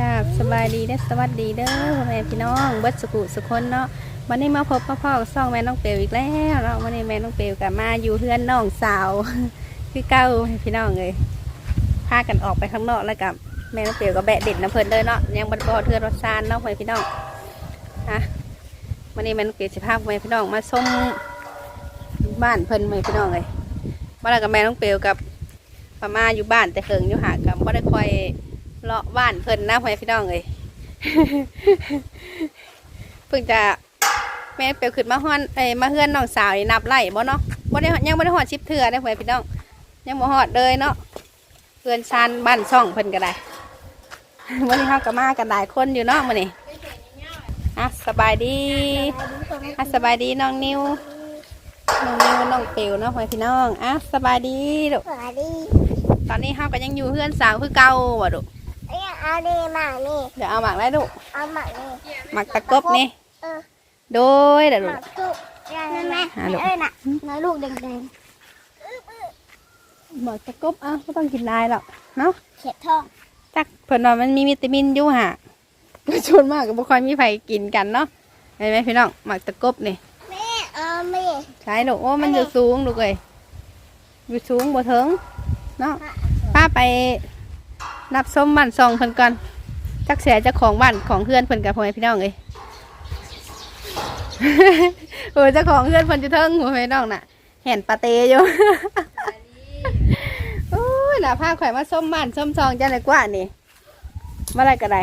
ครับสบายดีเด้อสวัสดีเด้อพ่อแม่พี่น้องเบิดสกุสุคนเนาะวันนี้มาพบกับพ่อกับซ่องแม่น้องเปียวอีกแล้วเนาะวันนี้แม่น้องเปียวกับมาอยู่เพื่อนน้องสาว คือเก้าพี่น้องเลยพากันออกไปข้างนอกแล้วกับแม่น้องเปียวกับแบะเด็ดน้ำเพลินเลยเนาะยังบรรพอเทือนรถซานเนาะพ่อแม่พี่น้องฮะวันนี้แม่น้องเปียวจะพาพ่อแม่พี่น้องมาส้มบ้านเพิ่นพ่อแม่พี่น้องเลยว่าแล้กับแม่น้องเปียวกับป้ามาอยู่บ้านแต่เคิงอยู่หากับว่ได้คอย เลาะบ้านเพิ่นนะพ่อแม่พี่น้องเลยเพิ่งจะแม่เปียวขึ้นมาฮ้อนเอ้ยมาเฮือนน้องสาวนี่นับไล่บ่เนาะบ่ได้ยังบ่ได้ฮอดชิปเถื่อเด้อพ่อแม่พี่น้อง ยังบ่ฮอดเลยเนาะเฮือนชานบ้านช่องเพิ่นก็ได้วันนี้เฮาก็มากันหลายคนอยู่เนาะมื้อนี้อะสบายดีอะสบายดีน้องนิวน้องนิวน้องเปียวเนาะพ่อแม่พี่น้องอะสบายดีลูกสวัสดี ตอนนี้เฮาก็ยังอยู่เฮือนสาวคือเก่าบ่ลูก เอ้ยเอาดีหมากนี่เดี๋ยวเอาหมากไล่ลูกเอาหมากนี่หมักตะกบนี่เออโดยเดี๋ยวหลูมากกจุกนั่นแม่หาลูก เอ้ยน่ะน้อยลูกแดงหมักตะกบอะไม่ต้องกินลายหรอกเนาะๆเข็ดท้องจักเพิ่นว่ามันมีวิตามินอยู่ห่ะชวนมากก็บ่ค่อยมีไผกินกันเนาะเห็นไหมพี่น้องหมักตะกบนี่แม่เอาแม่ใช่ลูกโอ้มันอยู่สูงลูกเอ้ยอยู่สูงบ่ถึงเนาะป้าไป รับส้มบ้านซองเพิ่นก่อนจักเสียเจ้าของบ้านของเพื่อนเพิ่นกับพ่อแม่พี่น้องเอ้ยโอ้ยเจ้าของเพื่อนเพิ่นอยู่เทิงพ่อแม่พี่น้องน่ะเห็นปลาเตอยู่โอ้ยน่ะพาข่อยมาส้มบ้านส้มซองจังเลยกว่านี่เมื่อไรก็ได้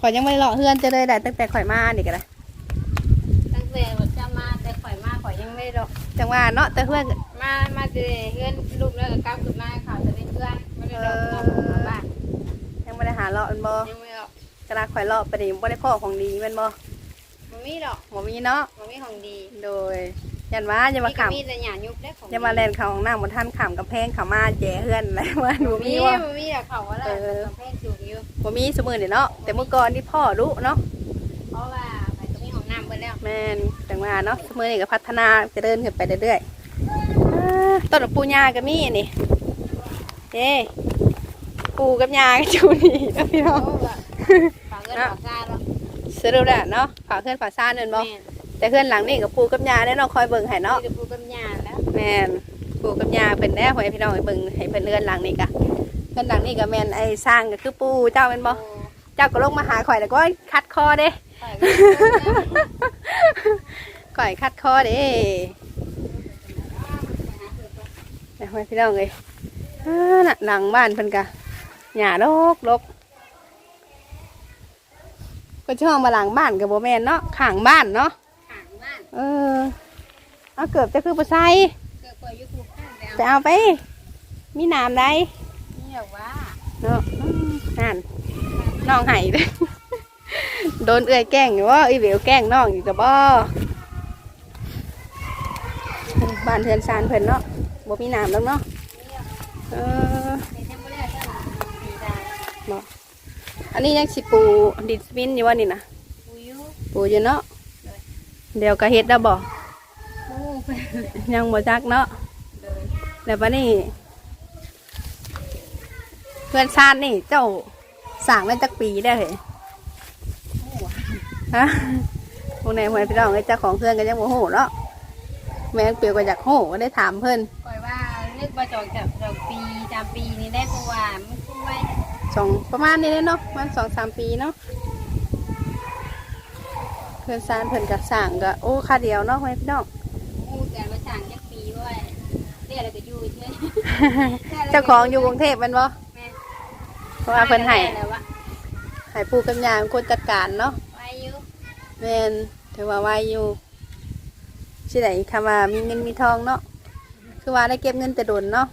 ข่อยยังไม่ได้เลาะเฮือนจะเลยได้ตั้งแต่ข่อยมานี่ก็ได้ตั้งแต่ว่าจะมาแต่ข่อยมาข่อยยังไม่ได้ดอกจังว่าเนาะแต่เพื่อนมามาเจอเพื่อนลูกแล้วก็กลับขึ้นมาข่าวจะได้เพื่อน ไม่ได้ดอกมาผมมาบ้านยังไม่ได้หาเลาะแมันบ่ยังไม่ดอกกระดาษข่อยเลาะไปดิบ่ได้พ่อของดีแมันบ่มันมีดอกบ่มีเนาะมันมีของดีโดยยันว่าอย่ามาก็ขำมีแต่หยายุบได้ของอย่ามาแล่นเขาของน้ำบนท่านขำกับแพงเขามาแย่เฮือนอะไรว่าบ่มีมีว่ามันมีแต่เขาว่าอะไรเออกำแพงสูงอยู่บ่มีสมือนี่เนาะแต่เมื่อก่อนนี่พ่อรู้เนาะเพราะว่าไปก็มีของน้ำไปแล้วแม่นจังว่าเนาะสมือนี่ก็พัฒนาเจะเดินขึ้นไปเรื่อยๆอ่าต้นปูญาก็มีนี่เด้ ปูกับยาก็อยู่นี่นะพี่น้องเพราะว่าฝากเงินฝากซาแล้วสรุปแล้วเนาะฝากเพื่อนฝากซ่านเนินบ่แม่นแต่เพื่อนหลังนี่กับปูกับยาได้เนาะคอยเบิ่งให้เนาะมีแต่ปูกับหยาแล้วแม่นปูกับยาเพิ่นแน่ให้พี่น้องให้เบิ่งให้เพิ่นเลื่อนหลังนี่กะเลื่อนหลังนี่ก็แม่นไอ้สร้างก็คือปูเจ้าแม่นบ่เจ้าก็ลงมาหาข่อยแล้วก็คัดคอเด้ข่อยก็เพื่อนแล้วข่อยคัดคอเด้ให้ให้พี่น้องเอ้ยอ่าน่ะหลังบ้านเพิ่นกะ หญ้าลกลกเพิ่นช่องมาหลังบ้านก็บ่แม่นเนาะข้างบ้านเนาะห่างบ้านเออเอาเกือบจะคือปลาไซเกิดเปิดยูทูบข้างแต่ไปเอาไป มีน้ำได้นี่แบบว่าเนาะอืมนั่นน้องไห้เลยโดนเอื้อยแกล้งอยู่ว่าอีเวลแกล้งน้องอยู่กับบ่บ้านเทือนซานเพิ่นเนาะบ่มีน้ำแล้วเนาะเออ ในเทมโบเลียก็สีดาอันนี้ยังสิปูดินสมินอยู่ว่านี่นะปูยูปูอยู่เนาะเดี๋ยวก็เฮ็ดแล้วบ่ปูยังบ่จักเนาะเลยแล้วบัดนี้ เพื่อนชาตินี่เจ้าสั่งได้จักปีได้เหรอฮะพวกไหนพวกไหนพี่น้องเอ้ยเจ้าของเพื่อนก็ยังโมโหเนาะแม่งเปียวก็อยากโหก็ได้ถามเพื่อนปล่อยว่าเลือกมาจอกจากดอกปีตามปีนี้ได้เพราะว่ามันคุ้มไว้ สองประมาณนี้เลยเนาะประมันสองสามปีเนาะเพื่อนซานเพื่อนกับสั่งก็โอ้ค่าเดียวเนาะพวกไหนพี่น้องงูแต่มาสั่งจากปีไว้เรียกอะไรก็อยู่เฉยเจ้าของอยู่กรุงเทพแมันบ่แม่เพราะว่าเพิ่นให้แล้ววะให้ปูกับยาเป็นคนจัดการเนาะไว้อยู่แม่นถือว่าไวอยู่สิไหนคำว่ามีเงินมีทองเนาะคือว่าได้เก็บเงินแต่โดนเนาะ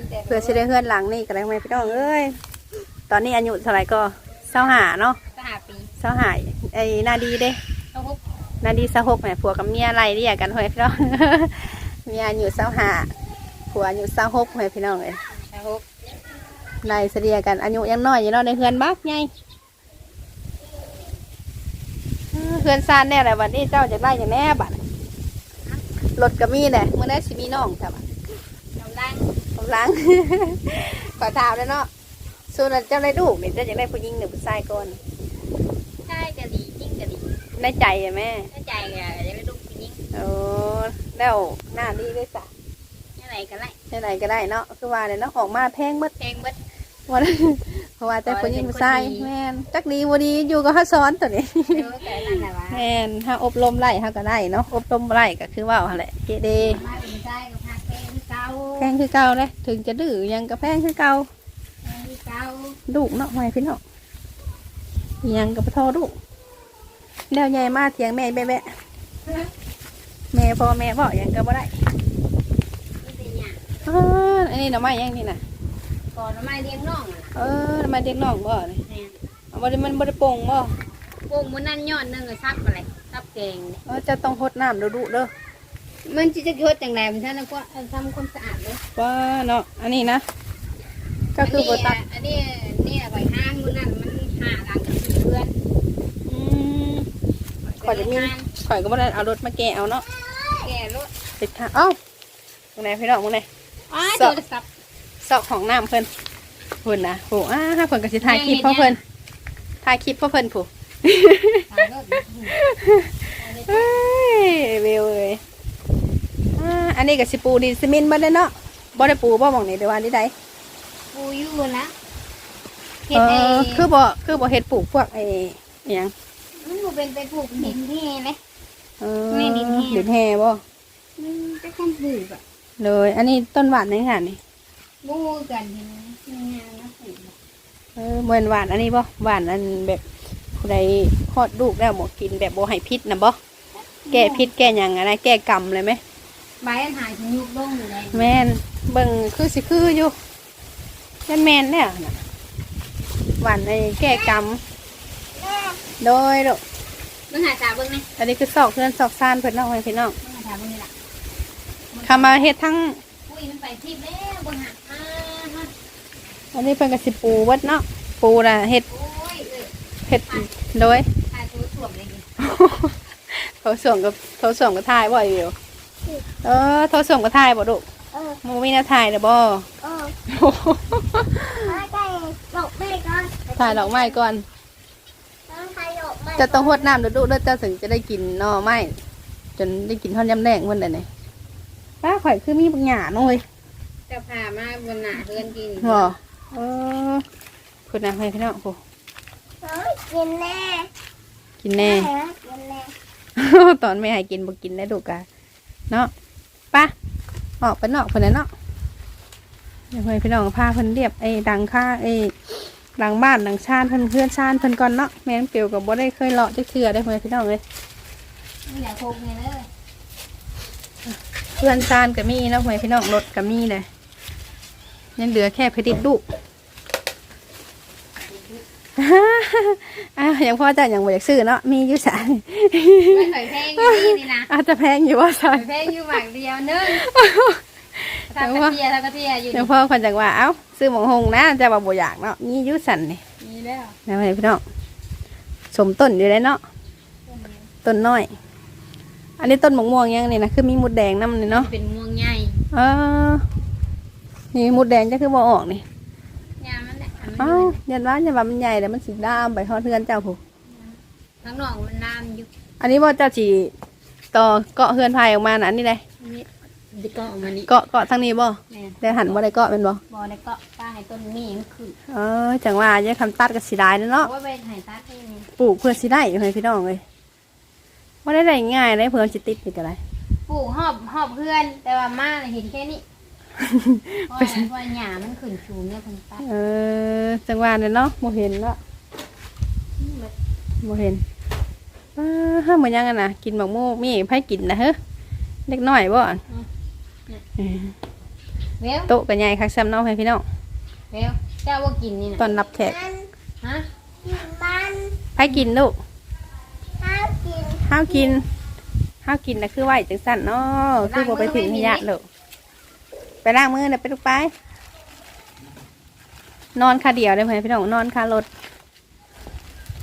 เงินแต่เพื่อสิได้เฮือนหลังนี่ก็ได้ไหมพี่น้องเอ้ยตอนนี้อายุเท่าไหร่ก็เศร้าหาเนาะก็หาปีเศร้าหาไอ้นาดีเด้ต้องฮุบนาดีสะหกแหมผัวกับเมียไรเรียกกันเฮ้ยพี่น้องเมียอายุเศร้าหาผัวอายุเศร้าหกเฮ้ยพี่น้องเอ้ยต้องฮุบไรเสียกันอายุยังน้อยอยู่เนาะในเฮือนบักไงเออเฮือนซานแน่แหละวันนี้เจ้าจะได้อย่างแน่บัดรถก็มีแหละเมื่อได้สิมีน้องแต่บัด กำลังกำลังขอถามเลยเนาะส่วนนั้นเจ้าได้ลูกนี่เจ้าอยากได้ผู้หญิงหรือผู้ชายก่อนใช่กะดีจริงกะดีได้ใจอะแม่ถ้าใจกะจะไม่ลูกผู้หญิงโอ้แล้วหน้าดีด้วยจ้ะอะไรกันไรไหนๆก็ได้เนาะคือว่าเนี่ยเนาะออกมาแพงเบิดเพลงเบิดวันเพราะว่าแต่ผู้หญิงผู้ชายแม่นจักดีบ่ดีอยู่กับเฮาซ้อนตัวนี้ เดี๋ยวแต่นั่นแหละวะแม่นถ้าอบรมไล่เฮาก็ได้เนาะอบรมบ่ไล่ก็คือว่าหั่นแหละเกเดมาเป็นใจกั แพงคือเก่าเลยถึงจะดื้อยังก็แพงคือเก่าเพลงเก่าลูกเนาะไม่พี่เนาะอิหยังก็บ่ทอลูกแล้วใหญ่มาเถียงแม่แบะๆแม่พ่อแม่บ่หยังก็บ่ได้ไม่เป็นอย่างอ้าอันนี้หน่อไม้ยังนี่น่ะก่อนมาเลี้ยงน้องอะเออหน่อไม้เด็กน้องบ่นี่แม่นเอาบ่ได้มันบ่ได้โป่งบ่ปลูกมันนั่นยอดหนึงก็ซับอะไรซับแกงเนี่ยเออจะต้องหดน้ำดุๆเด้อ มันจะจะเกิดอย่างไรมันท่านก็ทำความสะอาดเลยว่าเนาะอันนี้นะ ก็คือบ่ตัดอันนี้นี่ใบห้างมันนั่นมันหากันกับเพื่อนอืมข่อยจะมีข่อยก็บ่ได้เอารถมาแกะเอาเนาะแก่รถติดทางเอ้าตรงไหนพี่น้องตรงไหนอ๋อสโทอบรศัพท์ซอกของน้ำเพิ่นเพิ่นนะโหอ้าเพิ่นก็สิถ่ายคลิปเพราะเพิ่นถ่ายคลิปเพราะเพิ่นผู้ถ่ายรถเอ้ยเวลเลย อ่าอันนี้ก็สิปูดินซีเมนต์บ่ได้เนาะบ่ได้ปูบ่หม่องนี้เดี๋ยววันนี้ได้ปูอยู่นะเออคือบ่คือบ่เฮ็ดปลูกพวกไอ้อิหยังมันบ่เป็นไปปลูกดินที่เลยเออไม่ดินแห้งดินแห่บ่มันจะขั้นปลูกอะเลยอันนี้ต้นหวานนี่ค่ะนี่บูกันเห็นไหมงานนะปลูกเออเหมือนหวานอันนี้บ่หวานอันแบบผู้ใดคลอดลูกแล้วบ่กินแบบบ่ให้พิษนะบ่แก้พิษแก้หยังอะไรแก้กรรมเลยไหม ใบอันหายถึงยุบลงอยู่เลยแม่นเบิ่งคือสิคืออยู่แม่นแม่นๆแล้วน่ะหวานไอ้แก้กรรมโดยลูกมึงหาจ่าเบิ้งนะอันนี้คือซอกเพื่อนซอกซ่านเพิ่นน้องไว้พี่น้องมึงหาจ่าเบิ้งนี่แหละคำมาเฮ็ดทั้งปุ้ยมันไปทิพย์แล้วเบิ้งหาอ่าฮะอันนี้เพิ่นก็สิปูเบิดเนาะปูน่ะเฮ็ดโอ้ยเอ้ยเฮ็ดโดยถ่ายตัวถ่วมเลยดิ เขาส่งกับเขาส่งกับทายบ่อยู่ เออเขาส่งกับทายบ่ดุเออหมูมีหน้าทายเด้อบ่เออมาไก่ดอกไม้ก่อนถ่ายดอกไม้ก่อน ต้องถ่ายดอกไม้จะต้องหดน้ำดุๆเด้อเจ้าถึงจะได้กินหน่อไม้จนได้กินท่อนยำแดงเพิ่นได้นี่ป้าข่อยคือมีบางหญ้าน้อยจะพามาบนหนาเพื่อนกินบ่เออคุณน่ะให้พี่น้องโอ้เฮ้ยกินแน่กินแน่เออกินแน่ ตอนไม่ให้กินบ่กินได้ดูกะ เนาะป้าออกไปนอกเพิ่นน่ะเนาะเดี๋ยวให้พี่น้องพาเพิ่นเรียบไอ้ดังค่าไอ้หลังบ้านหลังชานเพิ่นเพื่อนชานเพิ่นก่อนเนาะแม่นเปียวกับบ่ได้เคยเลาะจักเทื่อได้เพิ่นพี่น้องเลยไม่อยากโคกไงเลยเพื่อนชานก็มีเนาะเพิ่นพี่น้องรถก็มีเลยยังเหลือแค่ผลิตลูก อ้าวยังพ่อจะยังบ่อยากซื้อเนาะมีอยู่สายไม่เคยแพงอย่างนี้นี่นะอาจจะแพงอยู่ว่าสันแพงอยู่หมากเดียวนึงทำกระเทียทำกระเทียอยู่เดี๋ยวพ่อคนจังว่าเอ้าซื้อหมองหงนะจะว่าบ่อยากเนาะมีอยู่สันนี่นี่แล้วนะพี่น้องสมต้นอยู่เลยเนาะต้นน้อย อันนี้ต้นหมกม่วงยังนี่นะคือมีมดแดงน้ำนี่เนาะเป็นม่วงใหญ่เออนี่มดแดงจะคือบ่ออกนี่ ยามันแหละ เอ้ายันว่ายันว่ามันใหญ่แต่มันสีดำไปทอดเพื่อนเจ้าผู้ทั้งนอกมันน้ำอยู่อันนี้ว่าเจ้าจีต่อเกาะเฮือนพายออกมานะอันนี้เลยนี่ดิเกาะออกมานี่เกาะเกาะทางนี้บ่แม่แต่หันบ่ได้เกาะเป็นบ่บอได้เกาะป้าให้ต้นนี่มันขึ้นเออจังว่าจะคำตัดกับสีได้เนาะเพราะว่าไปถ่ายตาให้นี่ปลูกเพื่อสิได้เลยพี่น้องเลยว่าได้ได้ง่ายได้เพื่อสิติดนี่ก็ได้ปลูกหอบหอบเพื่อนแต่ว่ามาน่ะเห็นแค่นี้ เพราะว่าเพราะว่าหญ้ามันขึ้นสูงเนี่ยคนป้าเออ จังหวะเนี่ยเนาะโมเห็นเนาะโมเห็นอ้าห้ามเหมือนยังกันนะกินบักโมมีไผกินนะเฮ้เล็กน้อยบ่เออเวลโต๊ะกับใหญ่คักซ้ำเนาะให้พี่น้องเวลเจ้าว่ากินนี่นะตอนรับแขกมันฮะมันไผกินลูกห้ามกิน ห้าวกินห้าวกินนะคือไหวจังสั่นเนาะคือบ่ไปถึงขยะลูก ไปล้างมือเด้อไปลูกไป นอนคาเดียวได้ไหมพี่น้องนอนคารถ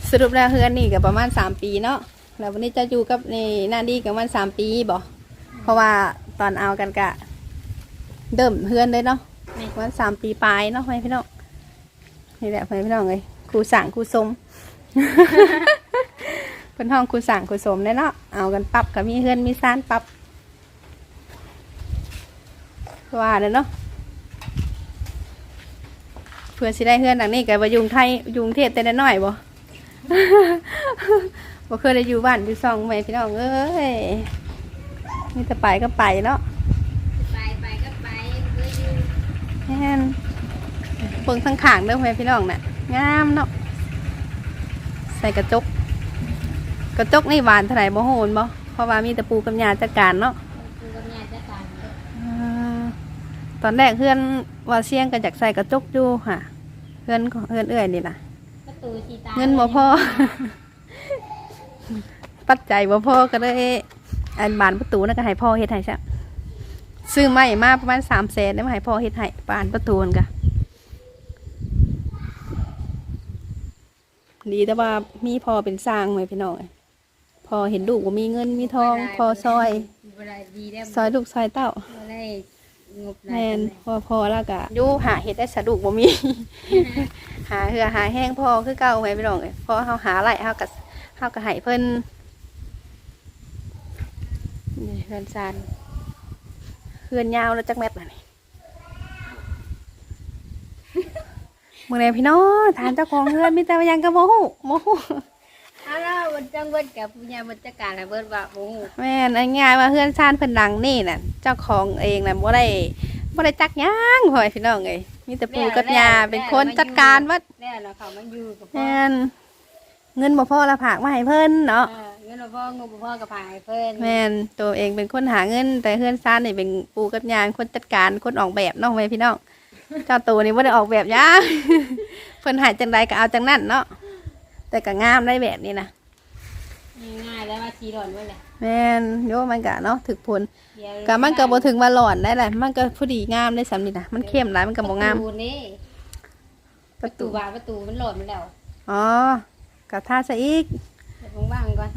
สรุปแล้วเฮือนนี่ก็ประมาณสามปีเนาะแล้ววันนี้จะอยู่กับนี่นาดีกับมันสามปีบ่เพราะว่าตอนเอากันกะ เดิมเฮือนเลยเนาะประมาณสามปีปลายเนาะให้พี่น้องนี่แหละเพื่อนพี่น้องเลยครูสั่งครูสมเพิ่นห้องครูสั่งครูสมได้เนาะเอากันปรับกับมีเฮือนมีซานปรับ ว่าเด้อเนาะเพื่อสิได้เฮือนหลังนี้กับว่ายุงไทยยุงเทศแต่น้อยๆบ่บ่เคยได้อยู่บ้านอยู่ซองแม่พี่น้องเอ้ยมีแต่ไปก็ไปเนาะไปไปก็ไปเพื่ออยู่แม่นเบิ่งข้างข้างเด้อแม่พี่น้องน่ะงามเนาะใส่กระจก กระจกนี่หวานเท่าไหร่บ่โหนบ่เพราะว่ามีแต่ปูกับยาจัดการเนาะ อนแรกเพื่อนว่าเสียงก็อยากใส่กระจกอยู่ค่ะเพื่อนของเพื่อนเอื้อยนี่ล่ะประตูสีตาเงินบ่พอ ปัจจัยบ่พอก็เลยอันบานประตูนั่นก็ให้พ่อเฮ็ดให้ซะซื้อไม้มาประมาณ3แสนได้มาให้พ่อเฮ็ดให้บานประตูนั่นก็ดีแต่ว่ามีพ่อเป็นสร้างไว้พี่น้องพอเห็นลูกว่ามีเงินมีทอง พอซอยเวลาดีได้ซอยลูกซอยเต้า บ่ได้งบแมนพอพอแล้วก็อยู่หาเห็ดได้สะดุกบ่มี หาเหือหาแห้งพอคือเก่าไงพี่น้องเอ้ยพอเฮาหาไรเฮาก็เฮาก็ให้เพิ่นนี่เฮือนซานเฮือนยาวแล้วจักแมตรน่ะนี่ มื้อนี้พี่น้องถามเจ้าของเฮือนมีแต่ว่าหยังก็บ่ฮู้บ่ฮู้เอาล่ะวันจังเบิดกับผู้ใหญ่บัจัดการให้เบิดว่าโอ้โหแม่นอันง่ายว่าเฮือนซานเพิ่นหลังนี่น่ะ เจ้าของเองน่ะบ่ได้บ่ได้จักหยังพ่อแม่พี่น้องเอ้ยมีแต่ปู่กับย่าเป็นคนจัดการวัดแล้วเราเขามาอยู่กับพ่อแม่นเงินบ่พอละผากมาให้เพิ่นเนาะเออเงินบ่พ่องบบ่พ่อกับผายเพิ่นแม่นตัวเองเป็นคนหาเงิน แต่เฮือนซ่านนี่เป็นปู่กับย่าเป็นคนจัดการคนออกแบบเนาะแม่พี่น้องเจ้าตัวนี่บ่ได้ออกแบบหยังเพิ่นใหายจังใดก็เอาจังนั้นเนาะ แต่ก็งามได้แบบนี้นะง่ายๆแล้วว่าสีร้อนไว้เลยแม่นโยมันก็เนาะถึกผลเดี๋ยวก็มันก็บ่ถึงว่าหลอนได้แหละมันก็พอดีงามได้สำนี่นะมันเข้มหลายมันก็บ่งามประตูนี่ปประระตูตูบานประตูมันหล่นมาแล้วอ๋อก็ท่าซะอีกเดี๋ยวว่างๆก่อน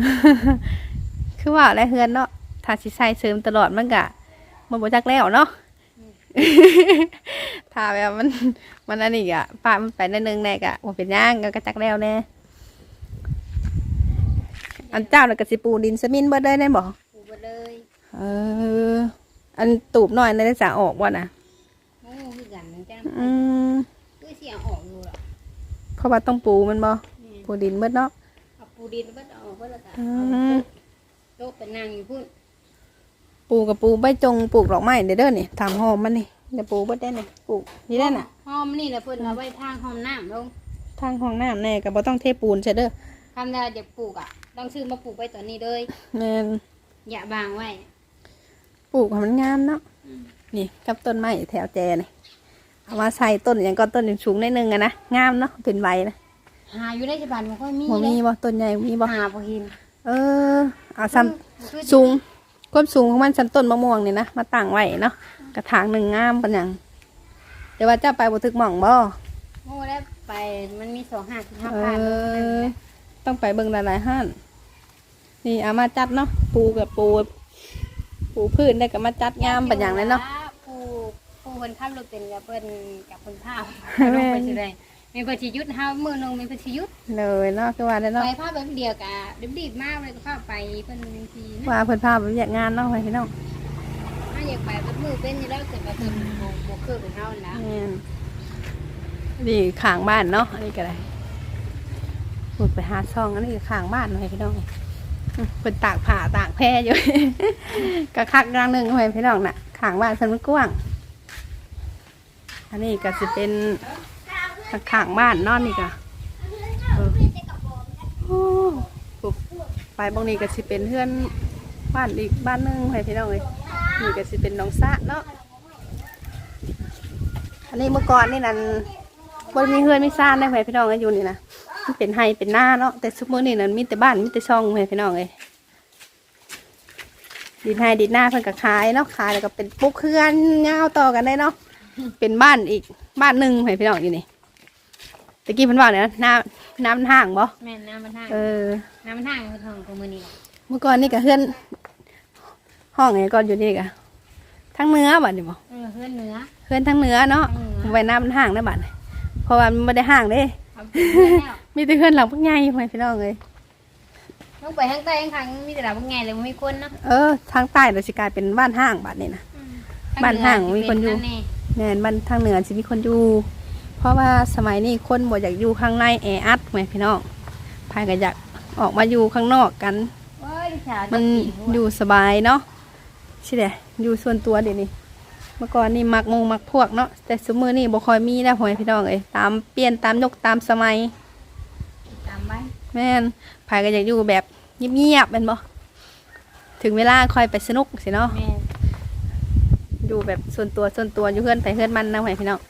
คือว่าอะไรเฮือนเนาะถ้าสิใส่เสริมตลอดมันก็มันบ่จักแล้วเนาะถ้าแบบมันมันอันนี้อะป้ามันไปนิดนึงแน่กะบ่เป็นหย่างก็กระจักแล้วแน่ อันเจ้าน่ะก็สิปูดินสมินเบิดได้แน่บ่ปูไปเลยเออ อันตูบน้อยในได้สาออกบ่น่ะโอ้คือกันเหมือนกันอืมคือเสียงออกอยู่หรอเพราะว่าต้องปูมันบ่นี่ปูดินเบิดเนาะ เอาปูดินเบิดออกเบิดแล้วก็อืเอามโต๊ะเป็นนางอยู่พุ่นปูกับปูใบจงปลูกดอกไม้เด้อเด้อนี่ถามหอมมันนี่เดี๋ยวปูเบิดได้นี่ปลูกนี่ได้น่ะ หอมนี่แหละเพิ่นเอาไว้ทางหอมน้ำลงทางห้องน้ำแน่ก็บ่ต้องเทปูนใช่เด้อ คำว่าจะปลูกอะ ต้องซื้อมาปลูกไว้ตอนนี้เลยแม่นอย่าบางไว้ปลูกให้มันงามเนาะนี่กับต้นไม้แถวแจนี่เอามาใส่ต้นอย่างก็ต้นสูงๆนิดนึงอะนะงามเนาะเป็นใบนะหาอยู่ในฉบับมันค่อยมีบ่เลมียบ่ต้นใหญ่มีบ่หาพอเห็นเออเอาซ้ำสูงความสูงของมันซ้ำต้นมะม่วงนี่นะมาตั้งไว้เนาะกระถางหนึ่งงามปานหยังเดี๋ยวว่าเจะไปบ่ถึกหม่องบ่โอ้แล้วไปมันมีสองห้าสิบห้าเอพันอ ต้องไปเบิ่งหลายๆห้านนี่เอามาจัดเนาะปูกับปู ปูพื้นได้ก็มาจัดงามปานหยังเลยเนาะปูปูเพิ่นขับรถเป็นกับเพิ่นกับเพิ่นพาแม่ลงไปสิได้มีเพิ่นสิหยุดเฮามื้อหนึงมีเพิ่นสิหยุดเลยเนาะคือว่าได้เนาะไปพาแบบเดียวกะรีบๆมากเลยก็พาไปเพิ่นบางทีนะว่าเพิ่นพาไปเวียกงานเนาะไปพี่น้องถ้าอยากไปเพิ่นมือเป็นอยู่แล้วแต่ว่าเพิ่นบ่บ่คือเป็นเฮานะแม่นนี่ข้างบ้านเนาะอันนี้ก็ได้ พูดไปหาซองอันนี้ข้างบ้านหน่อยพี่น้องเพิ่นตากผ้าตากแพรอยู่ก็คักอย่างหนึ่งหน่อยพี่น้องน่ะข้างบ้านเพิ่นมันกว้าง อันนี้ก็สิเป็นข้างบ้านนอนนี่ก็เออโอ้ปุ๊บไปบางนี้ก็สิเป็นเพื่อนบ้านอีกบ้านหนึงให้พี่น้องเลยนี่ก็สิเป็นน้องสะเนาะอันนี้เมื่อก่อนนี่นั่นบนมีเฮือนมีซ่านได้ไหมพี่น้องเอ้อยู่นี่นะ มันเป็นไฮเป็นหน้าเนาะแต่ซุมเมอร์นี่นั่นมีแต่บ้านมีแต่ช่องไหมพี่น้องเอ้ยดินไฮดินหน้าเพิ่นก็ขายเนาะขายแล้วก็เป็นปุ๊กเฮือนยาวต่อกันได้เนาะเป็นบ้านอีกบ้านหนึ่งให้พี่น้องอยู่นี่ตะกี้เพิ่นว่าเนี่ยนะน้ำน้ำมันห่างบ่แม่นน้ำมันทางเออน้ำมันทางเพิ่นห้องของมื้อนี้ล่ะเมื่อก่อนนี่ก็เฮือน ห้องไงก่อนอยู่นี่ก็ทั้งเนื้อบัดนี่บ่เออเฮือนเหนือเฮือนทั้งเนื้อเนาะทั้งเหนือไว้น้ำมันห่างได้บัดนี่พราะว่ามันไม่ได้ห่างเด้ เอาเป็นเพื่อนแล้วมีแต่เพื่อนหลังพวกใหญ่พ่อแม่พี่น้องเลยลงไปทางใต้ทางทางมีแต่ละบ่ไงเลยบ่มีคนเนาะเออทางใต้เราสิกลายเป็นบ้านห้างบัดนี้นะบ้านห่างมีคนอยู่แม่นบ้านทางเหนือสิมีคนอยู่ เพราะว่าสมัยนี้คนบ่อยากอยู่ข้างในแออัดแม่พี่น้องพายก็อยากออกมาอยู่ข้างนอกกัน โอ้ยดิฉัมันอยู่สบายเนาะใช่เดะอยู่ส่วนตัวเดี๋ยวนี้ เมื่อก่อนนี่มักงงมักพวกเนาะแต่สมือนี่บ่ค่อยมีแล้วพ่อแม่พี่น้องเอ้ยตามเปลี่ยนตามยกตามสมัยตามไว้ แม่นพายก็อยากอยู่แบบเงียบๆแม่นบ่ถึงเวลาค่อยไปสนุกสิเนาะแม่อยู่แบบส่วนตัวส่วนตัวอยู่เพื่อนไปเพื่อนมันนะพ่อแม่พี่น้อง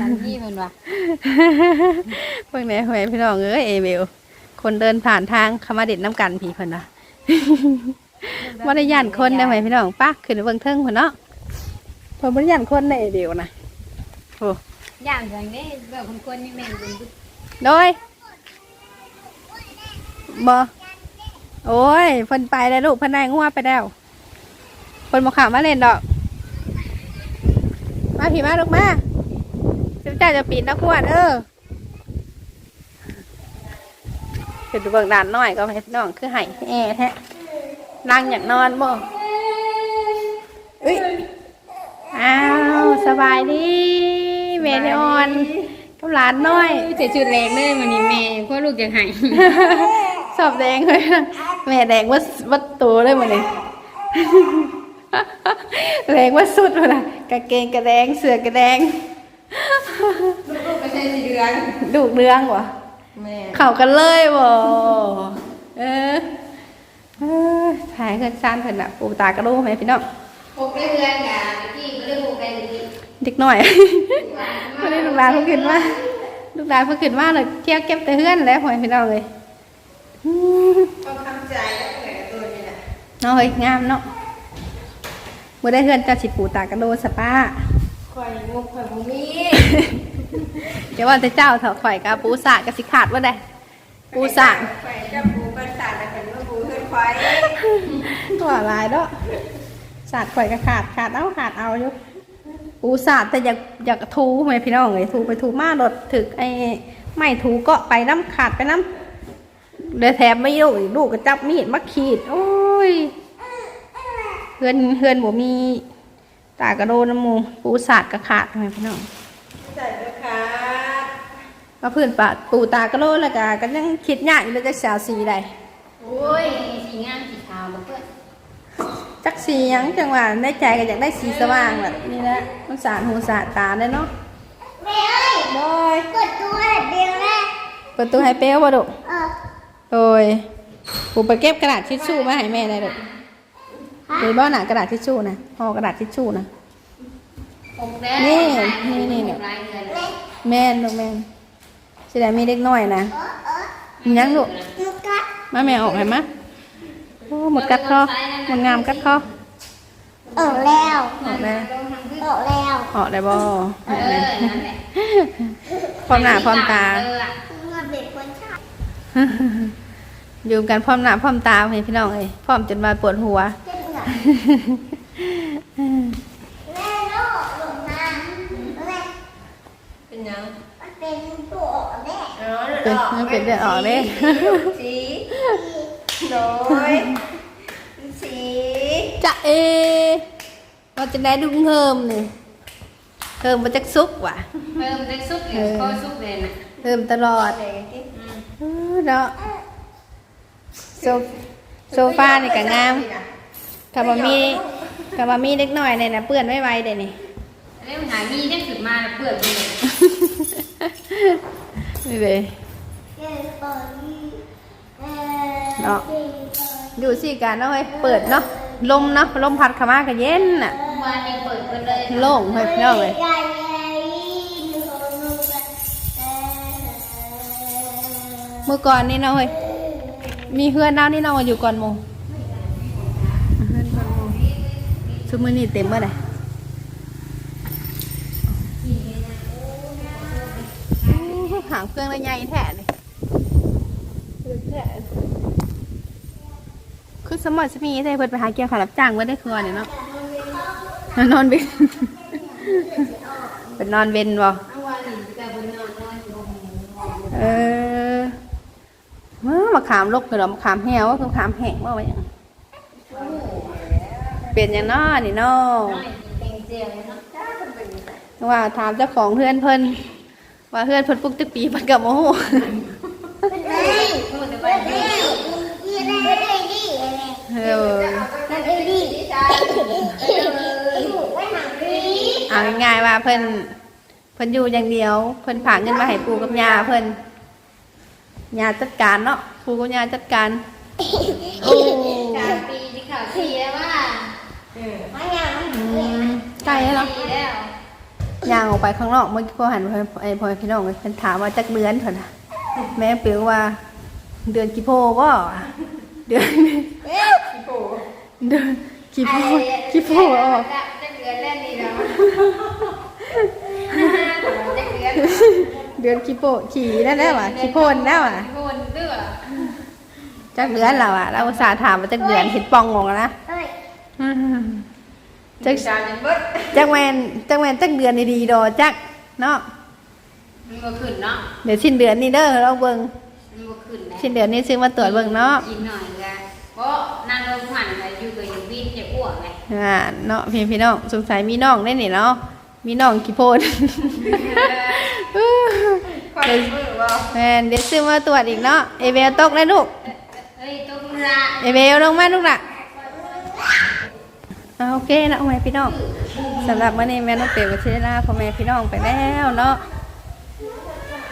ตามที่เพิ่นว่าพวกนี้พ่อแม่พี่น้องเอ้ยเอเบลคนเดินผ่านทางเขามาเด็ดน้ำกันผีเพิ่นนะบ่ได้ย่านคนนะพ่อแม่พี่น้องปักขึ้นไปเบิ่งเทิงเพิ่นเนาะเพิ่นบ่ได้ย่านคนในเอเบลนะโอ้ย่างจังนี้แบบคนคนนี่แม่นเป็นตุ๊กโดย บ่โอ้ยเพิ่นไปแล้วลูกเพิ่นได้งัวไปแล้วเพิ่นบ่เข้ามาเล่นดอก มาพี่มาลูกมาสิเจ้าจะปีนตะขวดเออขึ้นไปเบิ่งด่านน้อยก็ให้พี่น้องคือไห้แอแท้นั่งอยากนอนบ่เอ้ยอ้าวสบายดีเมนออนกับหลานน้อยเสียชุดแรงเลยมื้อนี้แม่พ่อลูกจะให้ สอบแดงเลยนะแม่แดงว่าวัดตัวเลยมันเลยแดงว่าสุดเลยนะกางเกงกระแดงเสื้อกระแดงลูกไม่ใช่สีเหลืองดูกเรืองวะแม่เข้ากันเลยบ่เออเออถ่ายเงินซานเพิ่นน่ะปูตากระโดดไหมพี่น้องปลูกได้เพื่อนกันที่บ่ได้ปลูกได้ดีเด็กน้อยไม่ได้ลูกหลานเพิ่งขึ้นมาลูกหลานเพิ่งขึ้นมาเลยเที่ยวเก็บแต่เฮือนแล้วพ่อแม่พี่น้องเลยอืม ต้องทำใจแล้วแหละตัวนี้แหละเนาะเฮ้ยงามเนาะมื่อได้เฮือนเจ้าสิปูตากระโดดสป้าข่อยงบข่อยบ่มีเดี๋ยวว่าแต่เจ้าเถอะข่อยกับปูสาดกับสิขาดว่าได้ปูสาดข่อยจะปูกันสาดแล้วข่อยมาปูเฮือนข่อยตัวลายเนาะสาดข่อยก็ขาดขาดเอาขาดเอาอยู่ปูสาดแต่อยากอยากทูไหมพี่น้องเลยทูไปทูมาหลดถึกไอ้ไม่ทูเกาะไปน้ำขาดไปน้ำ เดี๋ยวแถมไม่ลูกอีกลูกก็จับมีดมาขีด โอ้ยเฮือนเฮือนบ่มีตากระโดดน้ำมูปูสาดก็ขาดไหมพี่น้องใส่ราคามาพื้นปะปูตากระโลแล้วก็ก็ยังคิดยากอยู่เลยจะสาวสีใดโอ้ยสีงามสีขาวบ่เพิ่นจักสีหยังจังหวะในใจก็อยากได้สีสว่างแบบนี้แหละมันสาดหูสาดตาได้เนาะแม่เอ้ยโดยกดตัวเดียวแม่เปิดตู้ให้เป้วบ่ดุเออ โดยปูไปเก็บกระดาษทิชชู่มาให้แม่ได้ดุหรือบ้าหนากระดาษทิชชู่นะห่อกระดาษทิชชู่นะปลูกแล้วนี่นี่นี่เนี่ยรายเดือนแม่นลูกแม่นสิได้มีเด็กน้อยนะมีหยังลูกลูกกัดมาแม่ออกให้มาโอ้หมดกัดคอหมดงามกัดคอออกแล้วออกแล้วออกแล้วออกได้บ่เออนั่นแหละพร้อมหน้าพร้อมตา อยู่กันพร้อมหน้าพร้อมตาให้พี่น้องเอ้ยพร้อมจนมาปวดหัวเจ็บหนักแม่โลกหลงมาแม่เป็นยังมันเป็นตัวออกแม่อ๋อเป็นมันเป็นเดือดออกเลยสีน้อยสีจะเอว่าจะได้ดุงเฮิมนี่เฮิมมาจากซุกว่ะเพิ่มได้ซุปเลยก็ซุปเลยนะเฮิมตลอด อะไรกันที่อืมเออเนาะโซโซฟานี่ก็งามกับมามีกับมามีเล็กน้อยเลยนะเปื้อนไม่ไหวเดี๋ยวนี้เรื่องหามีได้ขึ้นมาแล้วเพื่อนเลยนี่เลยเจ็บปอดเออเนาะดูสิการเนาะเฮ้ยเปิดเนาะลมเนาะลมพัดเข้ามาก็เย็นน่ะวันนี้เปิดกันเลยโล่งเฮ้ยพี่น้องเลย เมื่อก่อนนี่เนาะเฮ้ยมีเพื่อนเนานี่เนาะอยู่ก่อนโมเพื่อนก่อนโมงชุดมือนี่เต็มเมื่อไหร่หางเครื่องระยายแท้เลยคือสมอจะมีได้เพิ่นไปหาเกี่ยวขารับจ้างไว้ได้คือวันนี้เนาะนอนเวนเป็นนอนเวนบ่เอาวันนี้เออ มาขามลกกระดอมะขามแห้วว่าคือขามแห้งว่าไว้ยังเป็นอย่างน้อนี่น้อว่าถามเจ้าของเพื่อนเพิ่นว่าเพื่อนเพิ่นปลุกตึกปีเพิ่นกับโมโหเออเอาง่ายๆว่าเพิ่นเพิ่นอยู่อย่างเดียว เพิ่นผาเงินมาให้ปู่กับย่าเพิ่น ย่าจัดการเนาะปู่กับย่าจัดการโอ้กลางปีที่เขาทีแล้วว่าอืมใกล้แล้วเนาะปีแล้วย่างออกไปข้างนอกเมื่อกี้พ่อหันไปไอ้พ่อพี่น้องเพิ่นถามว่าจักเดือนเพิ่นน่ะแม่เปียวว่า เดือนกี่โพบ่เดือนพี่โปเดือนกี่โพกี่โพออก จะเดือนแรกนี่แล้วจะเดือน เดือนกี่โพขี่นั่นแล้วอะกี่โพนแล้วอะโคนเด้อจักเดือนแล้วอะ เราอุตส่าห์ถามว่าจักเดือนเห็นปองงงแล้วนะอืมจักจานยังเบิดจักแมนจักแมนจักเดือนดีๆดอจักเนาะมันก็ขึ้นเนาะเดี๋ยวสิ้นเดือนนี้เด้อเราเบิ่งมันก็ขึ้นนะสิ้นเดือนนี้ซื้อมาตรวจเบิ่งเนาะอีกหน่อยก็เพราะนางลงหันน่ะอยู่กับอยู่วินจะอ้วกไงอ่าเนาะพี่พี่น้องสงสัยมีน้องได้นี่เนาะมีน้องกี่โพน คอยมือว่าแมนเดี๋ยวซื้อมาตรวจอีกเนาะเอเวลตกได้วลูกเอ้ยตุ้มละเอเวลลงมาลูกละอ่าโอเคนะเอาไว้พี่น้องสำหรับวันนี้แม่น้องเปียวกับเชล่าพ่อแม่พี่น้องไปแล้วเนาะ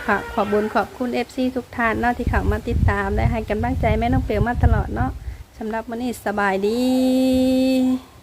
ขอขอบบุญขอบคุณเอฟซีทุกท่านเนาะที่เข้ามาติดตามและให้กำลังใจแม่น้องเปียวมาตลอดเนาะสำหรับวันนี้สบายดี